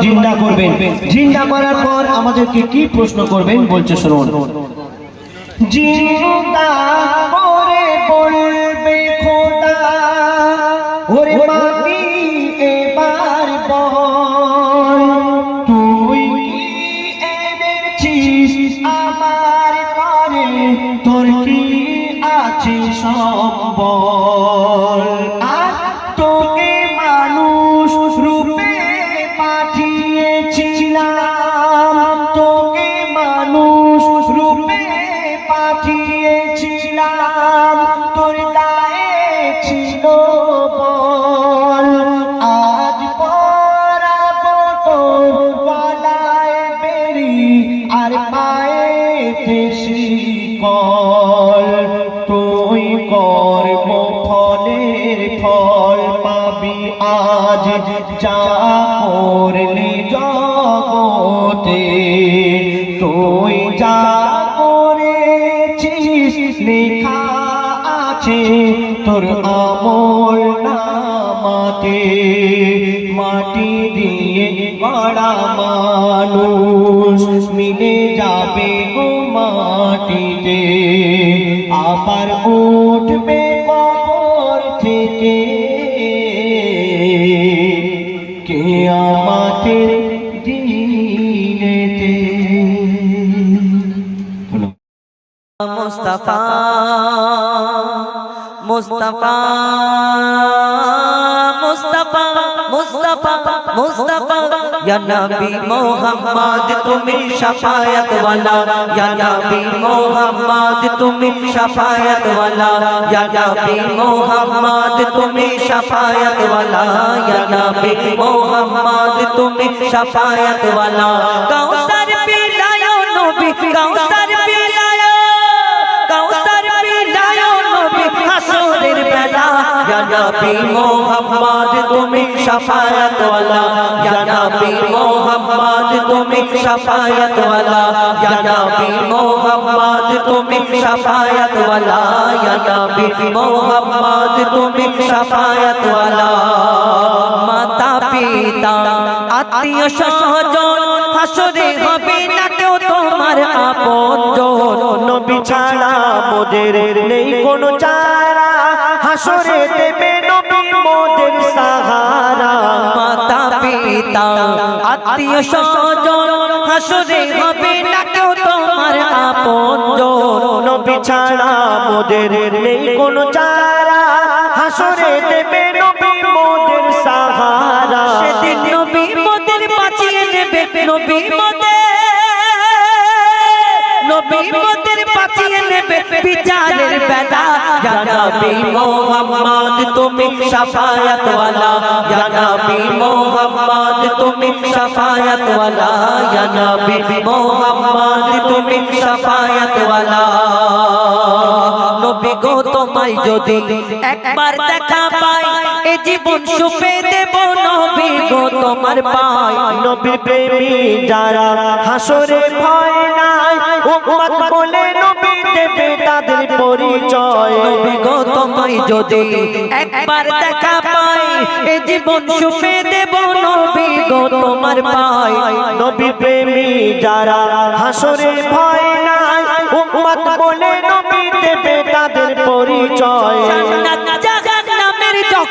জিন্দা করবেন। জিন্দা করার পর আমাদেরকে কি প্রশ্ন করবেন বলছে, শুনুন। করে তুই আমার তোর কি আছে সব আছে তোর আমল নামাতে। মাটি দিয়ে গড়া মানুষ মিলে যাবে গো মাটিতে। আবার উঠবে কবর থেকে। কে আমাদের দিনেতে। মুস্তাফা মুস্তাফা মুস্তাফা মুস্তাফা মুস্তাফা। ইয়া নবী মোহাম্মদ, তুমি শাফায়াত মোহাম্মদ, তুমি শাফায়াত মোহাম্মদ, তুমি শাফায়াত ইয়া নবী মোহাম্মদ, তুমি শাফায়াত ওয়ালা ইয়া নবী মোহাম্মদ, তুমি শাফায়াত ওয়ালা ইয়া নবী মোহাম্মদ, তুমি শাফায়াত ওয়ালা ইয়া নবী মোহাম্মদ, তুমি শাফায়াত ওয়ালা মাতা পিতা আত্মীয় স্বজন, হাসরে হবে না কেউ তোমার আপনজন নবী ছাড়া মোদের নেই কোনো চারা। হাসরে দেবে নবী মোদের সাহারা। মাতা পিতা আত্মীয় স্বজন হাসরে হবে না কেউ তোমার আপনজন নবী ছাড়া মোদের নেই কোনো চারা। হাসরে দেবে নবী মোদের সাহারা। সেদিন নবী মোদের বাঁচিয়ে নেবে নবী মোদের নবী মোদের বাঁচিয়ে নেবে বিচারের বেলা। ইয়া নবী মোহাম্মদ, তুমি শাফায়াত ওয়ালা ইয়া নবী মোহাম্মদ, তুমি শাফায়াত ওয়ালা ইয়া নবী মোহাম্মদ, তুমি শাফায়াত ওয়ালা নবী গো, তোমায় যদি একবার দেখা এ জীবন সুপে দেব নবী গো তোমার পাই নবী প্রেমী যারা হাসরে ভয় নাই উম্মত বলে নবী দেবে তাদের পরিচয়। নবী গো তোমায় যদি একবার দেখা পাই এ জীবন সুপে দেব নবী গো তোমার পাই নবী প্রেমী যারা হাসরে ভয় নাই উম্মত বলে নবী দেবে তাদের পরিচয়।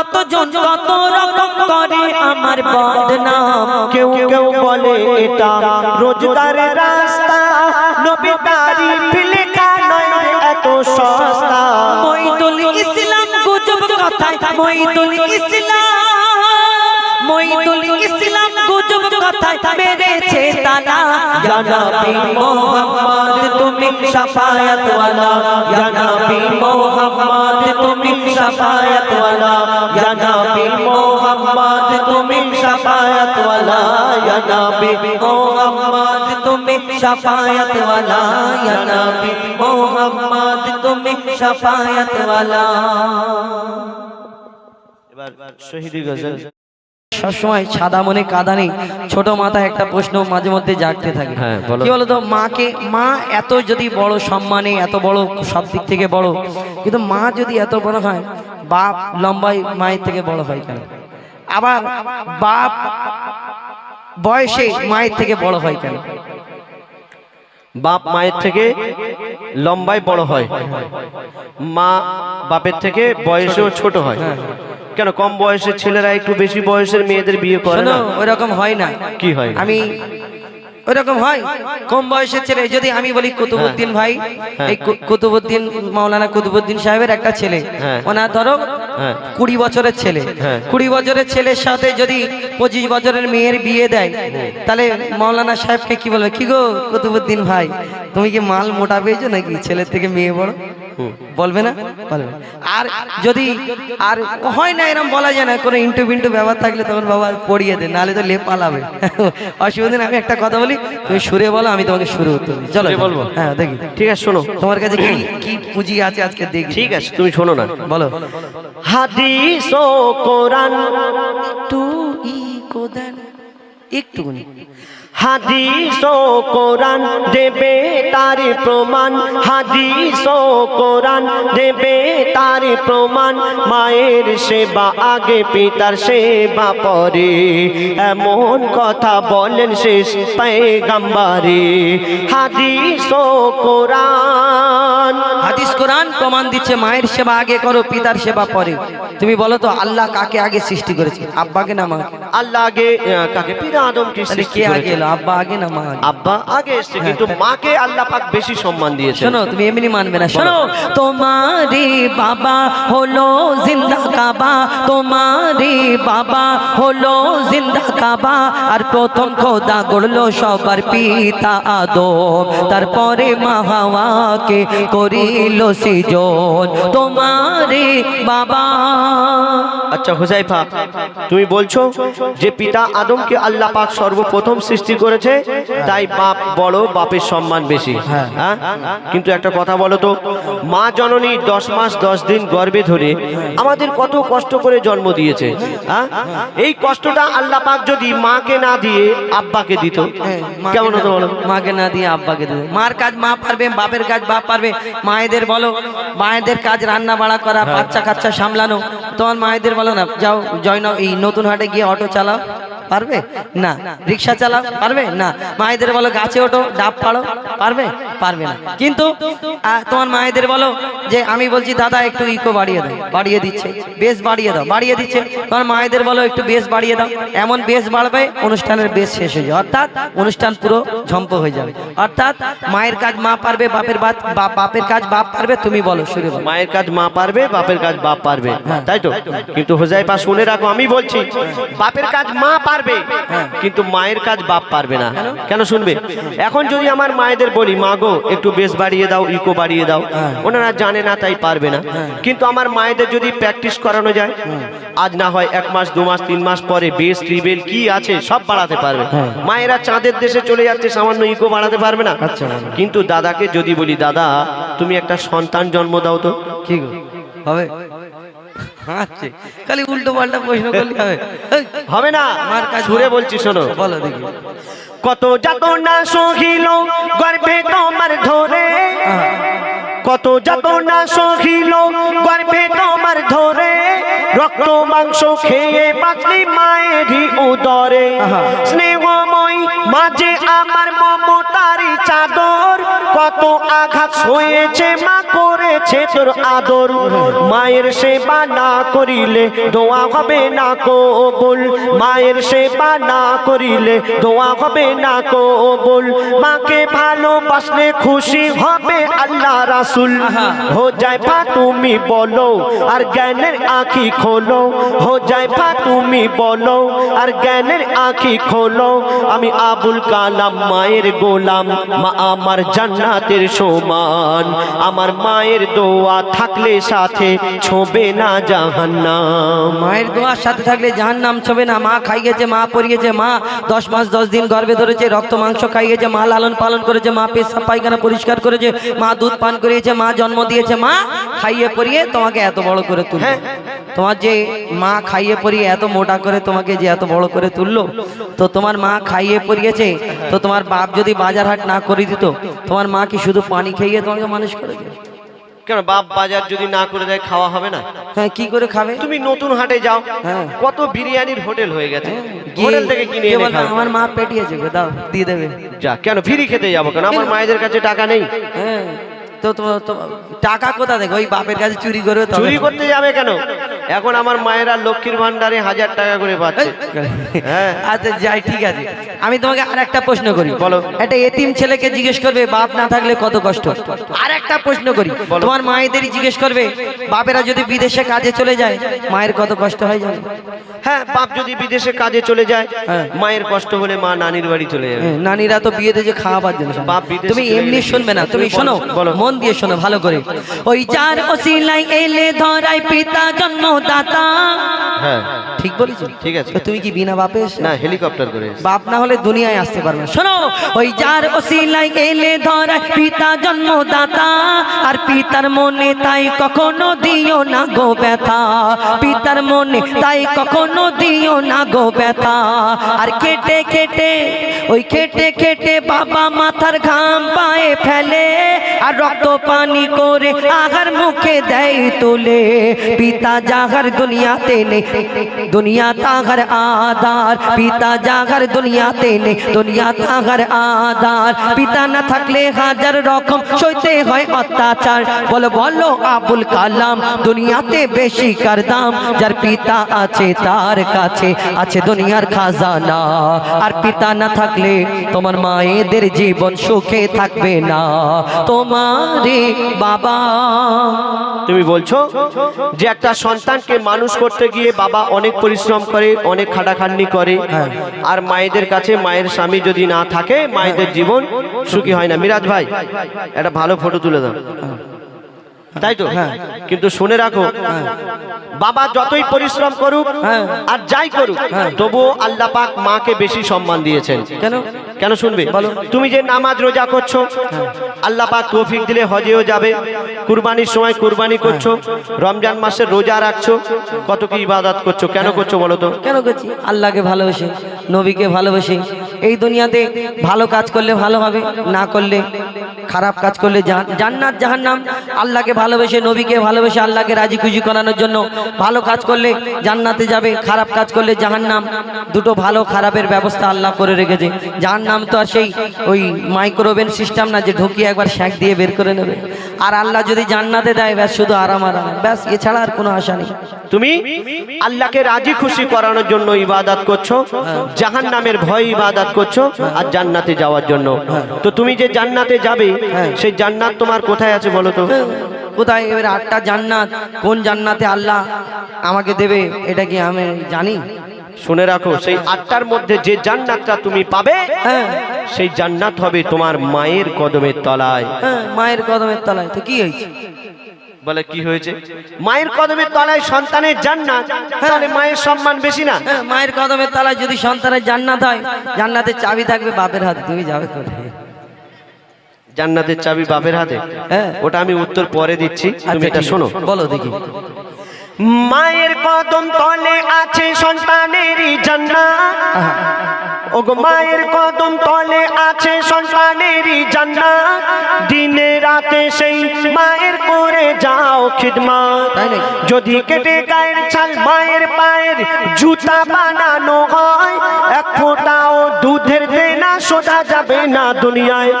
কতজন কত রকম করে আমার বদনাম? কেউ কেউ বলে এটা রোজগারের রাস্তা নবী তারিফ লেখা নয় এত সস্তা। মইদুল ইসলাম গুজব কথা মইদুল ইসলাম মঈদুল ইসলাম গুজব কথায় মেরেছে তালা। ইয়া নবী মুহাম্মদ তুমি শাফায়াত ওয়ালা ইয়া নবী তুমি শাফায়াত ওয়ালা ইয়া নবী তুমি শাফায়াত ওয়ালা ইয়া নবী তুমি শাফায়াত ওয়ালা ইয়া নবী তুমি শাফায়াত ওয়ালা এবার শহীদ গজল। সবসময় সাদা মনে কাদা নেই। ছোট মাথায় একটা প্রশ্ন মাঝে মধ্যে জাগতে থাকে। হ্যাঁ, বলো। কি বলতো? মাকে মা এত যদি বড় সম্মানে এত বড় সব দিক থেকে বড় কিন্তু মা যদি এত বড় হয় বাপ লম্বাই মায়ের থেকে বড় হয় কেন? আবার বাপ বয়সে মায়ের থেকে বড় হয় কেন? বাপ মায়ের থেকে লম্বায় বড় হয়। মা বাপের থেকে বয়সেও ছোট হয়। কেন কম বয়সের ছেলেরা একটু বেশি বয়সের মেয়েদের বিয়ে করে না? ওই রকম হয় না। কি হয়? আমি ওইরকম হয় কম বয়সের ছেলে যদি আমি বলি কুতুবুদ্দিন ভাই হ্যাঁ। এই কুতুবুদ্দিন মাওলানা কুতুবুদ্দিন সাহেবের একটা ছেলে হ্যাঁ। ওনার ধরো হ্যাঁ। কুড়ি বছরের ছেলে হ্যাঁ। কুড়ি বছরের ছেলের সাথে যদি পঁচিশ বছরের মেয়ের বিয়ে দেয় তাহলে মাওলানা সাহেবকে কি বলবে কি গো কুতুবুদ্দিন ভাই তুমি কি মাল মোটা পেয়েছ নাকি ছেলের থেকে মেয়ে বড়। বলবে না? বলবে আর যদি আর হয় না এরকম বলা যায় না। কোনো ইন্টু বিন্টু ব্যাপার থাকলে তখন বাবা পড়িয়ে দে নাহলে তো লেপ পালাবে। অসুবিধা আমি একটা কথা বলি তুমি সুরে বলো আমি তোমাকে সুরে উত্তর চলো বলব? হ্যাঁ দেখি। ঠিক আছে শোনো। তোমার কাছে কি কি পুঁজি আছে আজকে? দেখি। ঠিক আছে তুমি শোনো না। বলো। হাদিস ও কোরআন। একটু ই কোদান। একটুখানি। হাদিস ও কোরআন দেবে তার প্রমাণ হাদিস ও কোরআন দেবে তার প্রমাণ। মায়ের সেবা আগে পিতার সেবা পরে। এমন কথা বলেন শেষ পেগাম্বারে হাদিস ও কোরআন। হাদিস কোরআন প্রমাণ দিচ্ছে মায়ের সেবা আগে করো পিতার সেবা পরে। তুমি বলো তো আল্লাহ কাকে আগে সৃষ্টি করেছে? আব্বাকে না মাকে? আল্লাহ আগে কাকে? পিতা আদমকে কে আগে এলো? আব্বা আগে না মা আব্বা আগে এসছে কিন্তু মাকে আল্লাহ পাক বেশি সম্মান দিয়েছেন। শোনো তুমি এমনি মানবে না। শোনো তোমারে বাবা হলো জিন্দা কাবা। তোমারে বাবা হলো জিন্দা কাবা। আর প্রথম খোদা গড়লো সবার পিতা আদম। তারপরে মা হাওয়াকে করিল সৃজন। তোমারে বাবা। আচ্ছা হুজাইফা তুমি বলছো যে পিতা আদমকে আল্লাহ পাক সর্বপ্রথম সৃষ্টি করেছে তাই বাপ বড় বাপের সম্মান বেশি। হ্যাঁ। হ্যাঁ? কিন্তু একটা কথা বলো তো মা জননী দশ মাস দশ দিন গর্বে ধরে আমাদের কত কষ্ট করে জন্ম দিয়েছে হ্যাঁ? এই কষ্টটা আল্লাহ পাক যদি মাকে না দিয়ে আব্বাকে দিত হ্যাঁ, কেমন হতো বলো? মাকে না দিয়ে আব্বাকে দেবে মার কাজ মা পারবে বাপের কাজ বাপ পারবে। মায়েদের বলো মায়েদের কাজ রান্না বাড়া করা। বাচ্চা কাচ্চা সামলানো। তোমার মায়েদের বলো না যাও জয় নাও এই নতুন হাটে গিয়ে অটো চালাও। পারবে? না। রিক্সা চালাও পারবে? না। মায়েদের বলো গাছে ওঠো ডাব পাড়ো পারবে? পারবে না। কিন্তু তোমার মায়েদের বলো যে আমি বলছি দাদা একটু ইকো বাড়িয়ে দাও বাড়িয়ে দিচ্ছে। বেশ বাড়িয়ে দাও বাড়িয়ে দিচ্ছে। তোমার মায়েদের বলো একটু বেশ বাড়িয়ে দাও। এমন বেশ বাড়বে অনুষ্ঠানের বেশ শেষ হয়ে যাবে। অর্থাৎ অনুষ্ঠান পুরো ঝম্প হয়ে যাবে। অর্থাৎ মায়ের কাজ মা পারবে বাপের বাদ বাপের কাজ বাপ পারবে তুমি বলো শুরু মায়ের কাজ মা পারবে বাপের কাজ বাপ পারবে। তাই তো? কিন্তু হোজাইফা শুনে রাখো আমি বলছি বাপের কাজ মা পারবে কিন্তু মায়ের কাজ বাপ পারবে না। কেন? শুনবে? এখন যদি আমার মায়েদের বলি মা গো একটু বেশ বাড়িয়ে দাও ইকো বাড়িয়ে দাও। ওনারা জানে না তাই পারবে না। কিন্তু আমার মায়েদের যদি প্র্যাকটিস করানো যায় আজ না হয় এক মাস দু মাস তিন মাস পরে বেশ ট্রিবেল কি আছে সব বাড়াতে পারবে। মায়েরা চাঁদের দেশে চলে যাচ্ছে সামান্য ইকো বাড়াতে পারবে না। আচ্ছা। কিন্তু দাদাকে যদি বলি দাদা তুমি একটা সন্তান জন্ম দাও তো। কি গো? হবে? আচ্ছা খালি উল্টো পাল্টা প্রশ্ন করলে হবে। হবে না। আমার কাজ ঘুরে বলছি শোনো। বলো দেখি। কত যত না সহিল গর্ভে তোমার ধরে কত যত না সহিল গর্ভে তোমার ধরে রক্ত মাংস খেয়ে বাঁচলি মায়েরই উদরে। স্নেহময় মাঝে আমার মমতারি চাদর। কত আঘাত হয়েছে মা করেছে তোর আদর। মায়ের সেবা না করিলে দোয়া হবে না কবুল। মায়ের সেবা না করিলে দোয়া হবে না কবুল। মাকে ভালোবাসলে খুশি হবে আল্লাহ রাসুল। হো যায় পা তুমি বলো আর জ্ঞানের আঁখি খোলো হো যায় পা তুমি বলো আর জ্ঞানের আঁখি খোলো। আমি আবুল কালাম মায়ের গোলাম মা আমার জান্নাতের সমান। আমার মায়ের দোয়া থাকলে সাথে ছোবে না জাহান্নাম। মায়ের দোয়ার সাথে থাকলে জাহান নাম ছবে না। মা খাইয়েছে মা পরিয়েছে মা দশ মাস দশ দিন গর্ভে ধরেছে রক্ত মাংস খাইয়েছে মা লালন পালন করেছে মা পেশা পায়খানা পরিষ্কার করেছে মা দুধ পান করিয়েছে মা জন্ম দিয়েছে মা খাইয়ে পরিয়ে তোমাকে এত বড় করে তুললো। হ্যাঁ। তোমার যে মা খাইয়ে পরিয়ে এত মোটা করে তোমাকে যে এত বড় করে তুললো তো তোমার মা খাইয়ে পরিয়েছে তো তোমার বাপ যদি বাজার হাট না করে দিত তোমার মা কি শুধু পানি খাইয়ে তোমাকে মানুষ করেছে কেন বাপ বাজার যদি না করে দেয় খাওয়া হবে না? হ্যাঁ কি করে খাবে? তুমি নতুন হাটে যাও হ্যাঁ। কত বিরিয়ানির হোটেল হয়ে গেছে। হোটেল থেকে কিনে এনে খাও। আমার মা পেটিয়েছে গো, দাও দিয়ে দেবে। যা কেন ফ্রি খেতে যাব কেন? আমার মায়েদের কাছে টাকা নেই। হ্যাঁ তো টাকা কোথা দেখো? ওই বাপের কাছে চুরি করে চুরি করতে যাবে কেন? এখন আমার মায়েরা লক্ষ্মীর ভান্ডারে হাজার টাকা করে পাচ্ছে। হ্যাঁ। আচ্ছা যাই ঠিক আছে। আমি তোমাকে আর একটা প্রশ্ন করি। বলো। একটা এতিম ছেলেকে জিজ্ঞেস করবে বাপ না থাকলে কত কষ্ট? আর একটা প্রশ্ন করি। তোমার মায়েদেরই জিজ্ঞেস করবে বাপেরা যদি বিদেশে কাজে চলে যায় মায়ের কত কষ্ট হয় জানো? হ্যাঁ বাপ যদি বিদেশে কাজে চলে যায় হ্যাঁ। মায়ের কষ্ট হলে মা নানির বাড়ি চলে যাবে। হ্যাঁ, নানিরা তো বিয়েতে যে খাওয়াবার জন্য বাপ তুমি এমনি শুনবে না। তুমি শোনো। মন দিয়ে শোনো ভালো করে। ওই চার ওসিলাই এলে ধরাই পিতা জন্মদাতা হ্যাঁ। ঠিক বলেছি ঠিক আছে। তুমি কি বিনা বাপে না হেলিকপ্টার করে বাপ না হলে দুনিয়ায় আসতে পারবে শোনো ওই যার এলে ধরায় পিতা জন্মদাতা। আর পিতার মনে তাই কখনো দিও না গো ব্যথা। পিতার মনে তাই কখনো দিও না গো ব্যথা। আর কেটে কেটে ওই কেটে কেটে বাবা মাথার ঘাম পায়ে ফেলে। আর রক্ত পানি করে আহার মুখে দেয় তুলে। পিতা জাগার দুনিয়াতে নেই দুনিয়া তাহার আদার পিতা জাগার দুনিয়াতে নেই দুনিয়া তাহার আদার পিতা না থাকলে হাজার রকম সইতে হয় অত্যাচার। বলো বলো, আবুল কালাম, দুনিয়াতে বেশি কার দাম? যার পিতা আছে তার কাছে, আছে দুনিয়ার খাজানা। আর পিতা না থাকলে তোমার মায়েদের জীবন সুখে থাকবে না। তোমারে বাবা। তুমি বলছো যে একটা সন্তানকে মানুষ করতে গিয়ে বাবা অনেক পরিশ্রম করে অনেক খাটাখাটনি করে। হ্যাঁ। আর মায়েদের কাছে মায়ের স্বামী যদি না থাকে মায়েদের জীবন সুখী হয় না। মিরাজ ভাই একটা ভালো ফটো তুলে দাও। তাই তো? হ্যাঁ। কিন্তু শুনে রাখো বাবা যতই পরিশ্রম করুক হ্যাঁ। আর যাই করুক হ্যাঁ। তবুও আল্লাহ পাক মাকে বেশি সম্মান দিয়েছেন। কেন? কেন শুনবে? বলো। তুমি যে নামাজ রোজা করছ আল্লাহ পাক তৌফিক দিলে হজেও যাবে। কুরবানির সময় কুরবানি করছ রমজান মাসে রোজা রাখছো কত কি ইবাদত করছ? কেন করছ বলো তো? কেন করছি? আল্লাহকে ভালোবেসে নবীকে ভালোবেসে এই দুনিয়াতে ভালো কাজ করলে ভালো হবে না করলে খারাপ কাজ করলে জান্নাত জাহান্নাম। আল্লাহকে ভালোবেসে নবীকে ভালোবেসে আল্লাহকে রাজি খুশি করানোর জন্য ভালো কাজ করলে জান্নাতে যাবে খারাপ কাজ করলে জাহান্নাম। দুটো ভালো খারাপের ব্যবস্থা আল্লাহ করে রেখেছে। জাহান্নাম তো আর সেই ওই মাইক্রোওভেন সিস্টেম না যে ঢুকিয়ে একবার শ্যাক দিয়ে বের করে নেবে। আর আল্লাহ যদি জান্নাতে দেয় ব্যাস শুধু আরাম আরাম। ব্যাস এছাড়া আর কোনো আশা নেই। তুমি আল্লাহকে রাজি খুশি করানোর জন্য ইবাদত করছ জাহান নামের ভয় ইবাদত করছ আর জান্নাতে যাওয়ার জন্য। তো তুমি যে জান্নাতে যাবে হ্যাঁ। সেই জান্নাত তোমার কোথায় আছে বলো তো? কোথায়? এবার আটটা জান্নাত। কোন জান্নাতে আল্লাহ আমাকে দেবে এটা কি আমি জানি? শুনে রাখো সেই আটটার মধ্যে যে জান্নাতটা তুমি পাবে হ্যাঁ। সেই জান্নাত হবে তোমার মায়ের কদমের তলায়। হ্যাঁ মায়ের কদমের তলায়। তো কি হয়েছে? বলে কি হয়েছে? মায়ের কদমের তলায় সন্তানের জান্নাত তাহলে মায়ের সম্মান বেশি না? হ্যাঁ মায়ের কদমের তলায় যদি সন্তানের জান্নাত হয় জান্নাতের চাবি থাকবে বাপের হাতে তুমি যাবে কোথায়? জান্নাতের চাবি বাপের হাতে? হ্যাঁ। ওটা আমি উত্তর পরে দিচ্ছি তুমি আচ্ছা, এটা শোনো। বলো দেখি। মায়ের কদম তলে আছে সন্তানেরই জান্নাত। ওগো মায়ের কদম তলে আছে সন্তানেরই জান্নাত। দিনে রাতে সেই মায়ের করে যাও খিদমত যদি কেটে গায়ের ছাল মায়ের পায়ের জুতা বানানো হয় এক ফোঁটাও দুধের দেনা সোজা যাবে না দুনিয়ায়।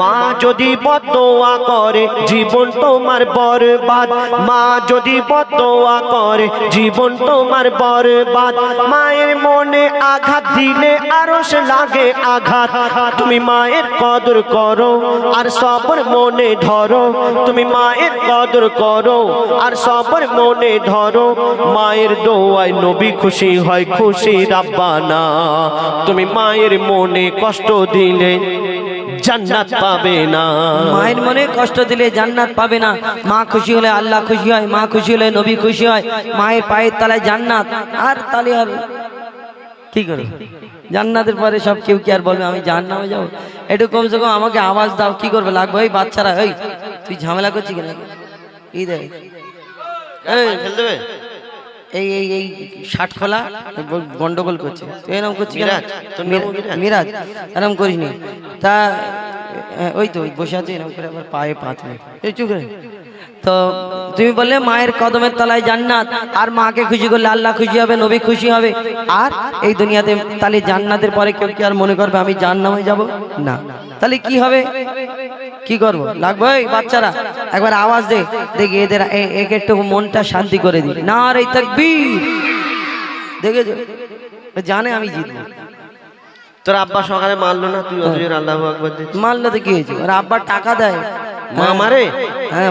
মা যদি বদোয়া করে জীবন তোমার বরবাদ। মা যদি বদোয়া করে জীবন তোমার বরবাদ। মায়ের মনে আঘাত দিলে আরও সে লাগে আঘাত। তুমি মায়ের কদর করো, আর সবর মনে ধরো। তুমি মায়ের কদর করো, আর সবর মনে ধরো। মায়ের দোয়ায় নবী খুশি হয়, খুশি রাব্বানা। তুমি মায়ের মনে কষ্ট দিলে জান্নাত পাবে না। মায়ের মনে কষ্ট দিলে জান্নাত পাবে না। মা খুশি হলে আল্লাহ খুশি হয়, মা খুশি হলে নবী খুশি হয়। মায়ের পায়ের তলায় জান্নাত, আর তাহলে আর কি করবে জান্নাতের পরে সব কেউ কি আর বলবে আমি জান্নামে যাব? একটু কমসে কম আমাকে আওয়াজ দাও কি করবে? লাগবে? ওই বাচ্চারা ওই তুই ঝামেলা করছিস কেন? এই দেখ এই ফেল দেবে? এই এই এই ষাট খোলা গন্ডগোল করছে। তুই এরকম করছিস মিরাজ, নাম এরকম করিস নি তা ওই তো ওই বসে আছে এরকম করে আবার পায়ে পা তুলে। এই চুপ করে। তো তুমি বললে মায়ের কদমের তলায় জান্নাত আর মাকে খুশি করলে আল্লাহ খুশি হবে নবী খুশি হবে। আর এই দুনিয়াতে তাহলে জান্নাতের পরে কেউ কি আর মনে করবে আমি জান্নামে যাব? না। তাহলে কি হবে? কি করব? লাগবে ওই বাচ্চারা? একবার আওয়াজ দে দেখি এদের একে একটু মনটা শান্তি করে দি না রে তাকবীর! দেখেছ ও জানে আমি জিতবো। তোর আব্বা সকালে মারলো না? তুই আল্লাহু মারলে তো কি হয়েছে? ওর আব্বার টাকা দেয়। হ্যাঁ।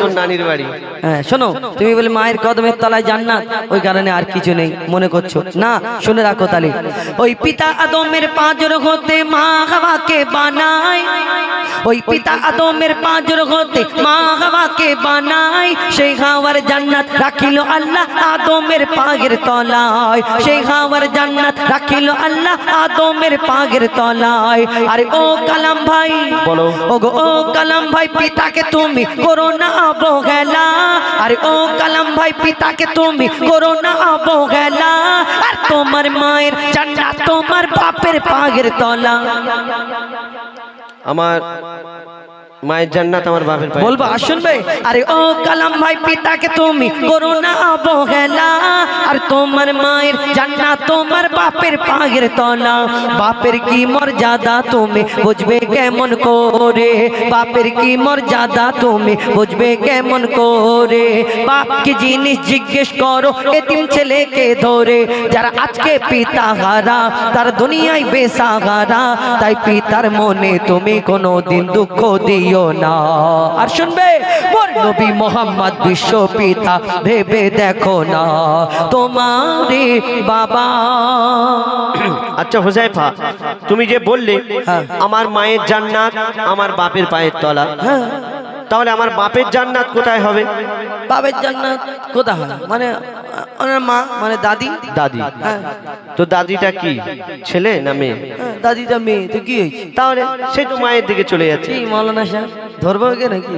তোর নানির বাড়ি। হ্যাঁ শোনো তুমি বলে মায়ের কদমের তলায় জান্নাত ওই কারণে আর কিছু নেই মনে করছ? না শুনে রাখো তাহলে। ওই পিতা আদমের পাঁচর হতে মা হাওয়াকে বানায়। ওই পিতা আদমের পাঁচর হতে মা হাওয়াকে বানায়। সেই হাওয়ার জান্নাত রাখিল আল্লাহ আদমের পাগের তলায়। সেই হাওয়ার জান্নাত রাখিল আল্লাহ আদমের পাগের তলায়। আরে ও কালাম ভাই বলো। ও গো ও কালাম ভাই পিতাকে তুমি করো না অবহেলা। আরে ও কালাম ভাই পিতাকে তুমি করো না অবহেলা। আর তোমার মায়ের জান্নাত তোমার বাপের পাগের তলা। আমার মায়ের জান্নাত আমার বাপের পায়ে। বলব আর শুনবে আরে ও কালাম ভাই, পিতাকে তুমি করো না অবহেলা আর তোমার মায়ের জান্নাত তোমার বাপের পাগের তলা। বাপের কি মর্যাদা তুমি বুঝবে কেমন করে? বাপের কি মর্যাদা তুমি বুঝবে কেমন করে? বাপকে জিনিস জিজ্ঞেস করো, এতিম ছেলেকে ধরে। যারা আজকে পিতা হারা, তার দুনিয়ায় বেসাহারা। তাই পিতার মনে তুমি কোনো দিন দুঃখ দিও না। আর শুনবে মোর নবী মোহাম্মদ বিশ্ব পিতা ভেবে দেখো না। তোমার বাবা। আচ্ছা হোজাইফা তুমি যে বললে হ্যাঁ। আমার মায়ের জান্নাত আমার বাপের পায়ের তলা। হ্যাঁ। তাহলে আমার বাপের জান্নাত কোথায় হবে? বাপের জান্নাত কোথায় হয় মানে ওনার মা মানে দাদি? দাদি। হ্যাঁ। তো দাদিটা কি? ছেলে না মেয়ে? হ্যাঁ, দাদিটা মেয়ে। তো কি হয়েছে? তাহলে সে তো মায়ের দিকে চলে যাচ্ছে। কি মৌলানা সাহেব ধরবো কে নাকি?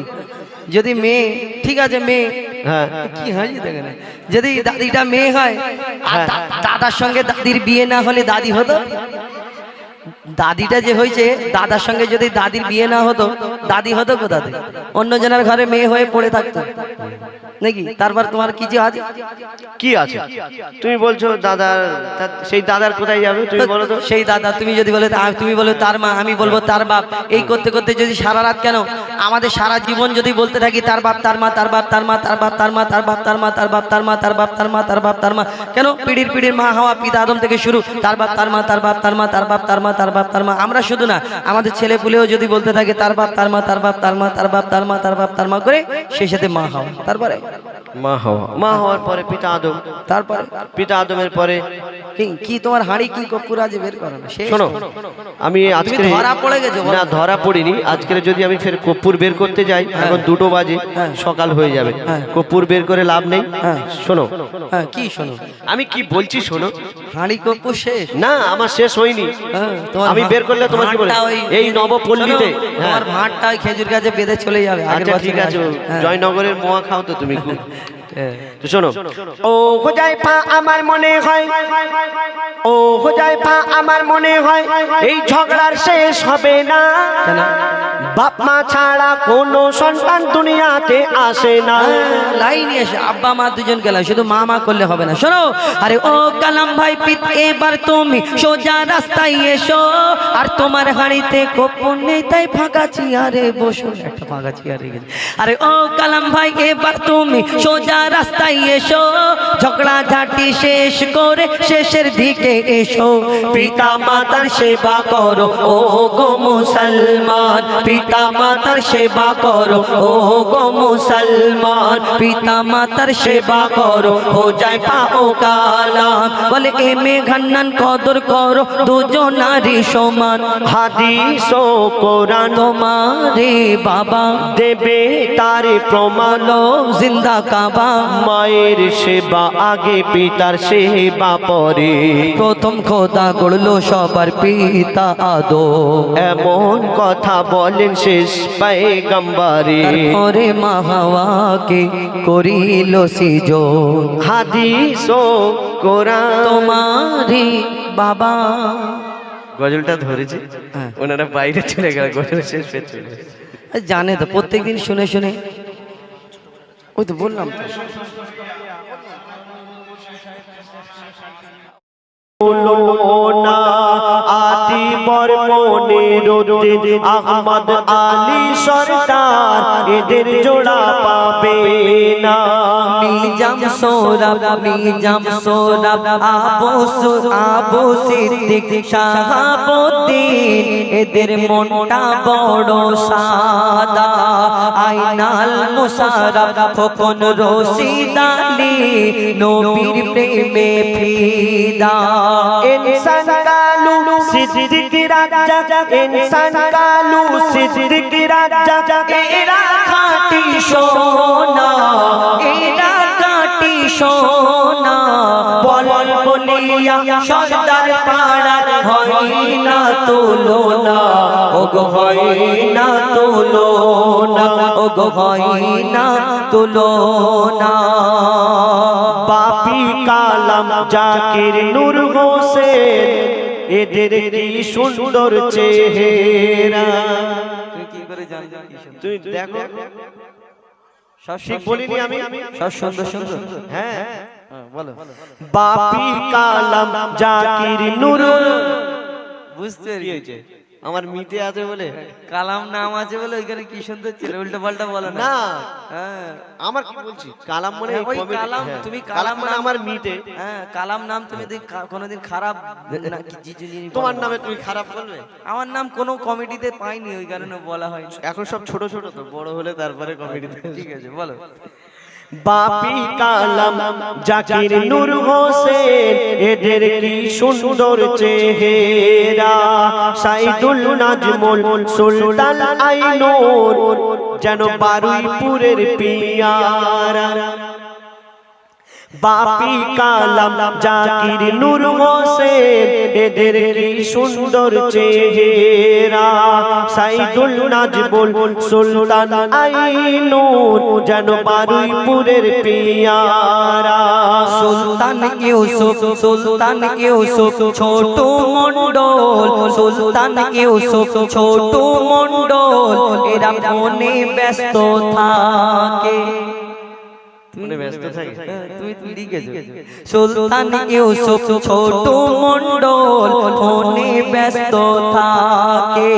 যদি মেয়ে ঠিক আছে মেয়ে। হ্যাঁ। কি হয় দেখেন? যদি দাদিটা মেয়ে হয় আর দাদার সঙ্গে দাদির বিয়ে না হলে দাদি হতো? দাদিটা যে হয়েছে দাদার সঙ্গে যদি দাদির বিয়ে না হতো দাদি হতো কোথাতে অন্য জনের ঘরে মেয়ে হয়ে পড়ে থাকতো নাকি তারপর তোমার কিছু আছে কি আছে তুমি বলছো দাদার সেই দাদার কোথায় যাবে তুমি বলো তো সেই দাদা তুমি যদি বলে তুমি বলো তার মা আমি বলব তার বাপ এই করতে করতে যদি সারা রাত কেন আমাদের সারা জীবন যদি বলতে থাকি তার বাপ তার মা তার বাপ তার মা তার বাপ তার মা তার বাপ তার মা তার বাপ তার মা তার বাপ তার মা তার বাপ তার মা কেন পিড়ির পিড়ির মা হওয়া পিতা আদম থেকে শুরু তার বাপ তার মা তার বাপ তার মা তার বাপ তার মা তার বাপ তার মা আমরা শুধু না আমাদের ছেলে পুলেও যদি বলতে থাকে তার বাপ তার মা তার বাপ তার মা তার বাপ তার মা তার বাপ তার মা করে সেই সাথে মা হওয়া। তারপরে? মা হওয়া। মা হওয়ার পরে পিতা আদম। তারপরে? পিতা আদমের পরে কি- তোমার হাঁড়ি কি কপুর আছে বের করো না? শোনো আমি আজকে ধরা পড়ে গেছো। না ধরা পড়িনি। আজকে যদি আমি ফের কপ্পুর বের করতে যাই এখন দুটো বাজে হ্যাঁ। সকাল হয়ে যাবে। হ্যাঁ। কপ্পুর বের করে লাভ নেই। হ্যাঁ। শোনো। হ্যাঁ কি শোনো? আমি কি বলছি শোনো? হাঁড়ি শেষ? না আমার শেষ হয়নি। হ্যাঁ, আমি বের করলে তোমার কি বলে? ওই- এই নবপল্লীতে। হ্যাঁ। ভাঁড়টা খেজুর গাছে বেঁধে চলে যাবে আচ্ছা ঠিক আছে। হ্যাঁ। জয়নগরের মোয়া খাও তো তুমি। তো শোনো। ও হোজাইফা আমার মনে হয়। ও হোজাইফা আমার মনে হয় এই ঝগড়ার শেষ হবে না। বাপ মা ছাড়া কোনো সন্তান দুনিয়াতে আসে না। লাইনই এসে আব্বা মা দুজন গেলাম শুধু মা মা করলে হবে না। শোনো আরে ও কালাম ভাই পিত এবার তুমি সোজা রাস্তায় এসো। আর তোমার হাঁড়িতে কোপন নেই তাই ফাঁকা চেয়ারে বসো। একটা ফাঁকা চেয়ারে আরে ও কালাম ভাই এবার তুমি সোজা রাস্তায় এসো, ঝগড়া ঝাঁটি শেষ করে শেষের দিকে এসো। পিতা মাতার সেবা করো ও গো মুসলমান। পিতা মাতার সেবা করো ও গো মুসলমান। পিতা মাতার সেবা করো, হো যায় পাও কালাম। বলে, এ মেঘান্নান কদর করো দুজন নারী সমান। হাদিস ও কোরআন তোমারে বাবা দেবে তারে প্রমাণ। জিন্দা কাবা মায়ের সেবা আগে পিতার সেবা পরে। প্রথম খোদা গড়লো সবার পিতা আদো এমন কথা বলেন শেষ পায়গাম্বারে। ওরে মাহাওয়াকে করিল সিজন। হাদিস ও কোরআন। তোমারে বাবা। গজলটা ধরেছে? হ্যাঁ। ওনারা বাইরে চলে গেল গজল শেষ। জানে তো প্রত্যেকদিন শুনে শুনে ওই তো বললাম তো। আতি বর্মনের আহমদ আলী সরকার এদের জোড়া পাবে না। মিজাম সোরাব মিজাম সোরাব আবু সু আবু সিদ্দিক শাহাবুদ্দিন। এদের মনটা বড় সাদা। আইনাল মুসারাব খোকন রশিদালি নবীর প্রেমে ফিদা। ইনসান কালু সিদ্দিক রাজা ইনসান কালু সিদ্দিক রাজা এরা খাটি সোনা এরা সোনা বল বলিয়া সর্দার পাড়ার হয় না তুলনা ও গো হয় না তুলনা ও গো হয় না বাপি কালাম জাকির নূর হোসেন এদের কি সুন্দর চেহারা। দেখো। ঠিক বলিনি আমি সব সুন্দর সুন্দর হ্যাঁ। বলো। বাপি কালাম জাকির নূর বুঝতে হয়েছে আমার মিতে আছে বলে কালাম নাম আছে বলে ওইখানে কি সুন্দর ছিল উল্টো পাল্টা বলো না। হ্যাঁ। আমার কি বলছি? কালাম মানে ওই কালাম, হ্যাঁ, তুমি কালাম মানে আমার মিটে হ্যাঁ কালাম নাম তুমি কোনোদিন খারাপ। তোমার নামে তুমি খারাপ বলবে? আমার নাম কোনো কমিটিতে পাইনি ওই কারণে বলা হয় এখন সব ছোট ছোট তো বড় হলে তারপরে কমেডি ঠিক আছে বলো। বাপি কালাম, জাকির নূর হোসেন, এদের কি সুন্দর চেহারা? সাইদুল নাজমুল, সুলতান আইনুর, যেন বারুইপুরের পিয়ারা। বাপি কালাম জাকির নূর হোসেন এদের কি সুন্দর চেহারা? সাইদুল নাজবুল সুলতান আইনুর, যেন বারুইপুরের পিয়ারা। সুলতান ইউসুফ সুলতান ইউসুফ, ছোট মন্ডল সুলতান ইউসুফ, ছোট মন্ডল এরা মনে ব্যস্ত থাকে। ব্যস্ত থাকে। তুমি তুমি লিখেছো। সুলতান ইউসুফ ছোট মন্ডল ফোনে ব্যস্ত থাকে।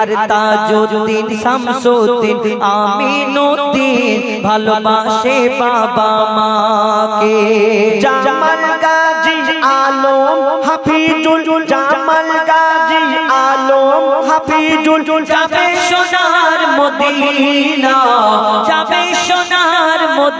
আর তাজউদ্দিন শামসুদ্দিন আমিনুদ্দিন ভালোবাসে বাবা মাকে। জামাল গাজী আলম হাফিজুল জামাল গাজী আলম হাফিজুল। যাবে সোনার মদিনা যাবে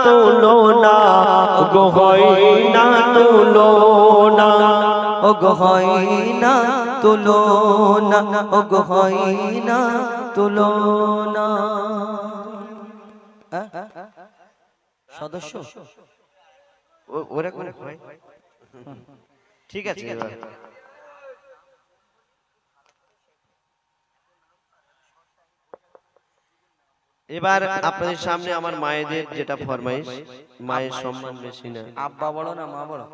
না তুলনা। গো হয় না ও গো হয় না ও গো হয় না সদস্য? ও- ওরকম হয় ঠিক আছে এবার আপনাদের সামনে আমার মায়েদের যেটা ফরমাইশ মায়ের সম্মান বেশি না। আব্বা বড় না মা বড়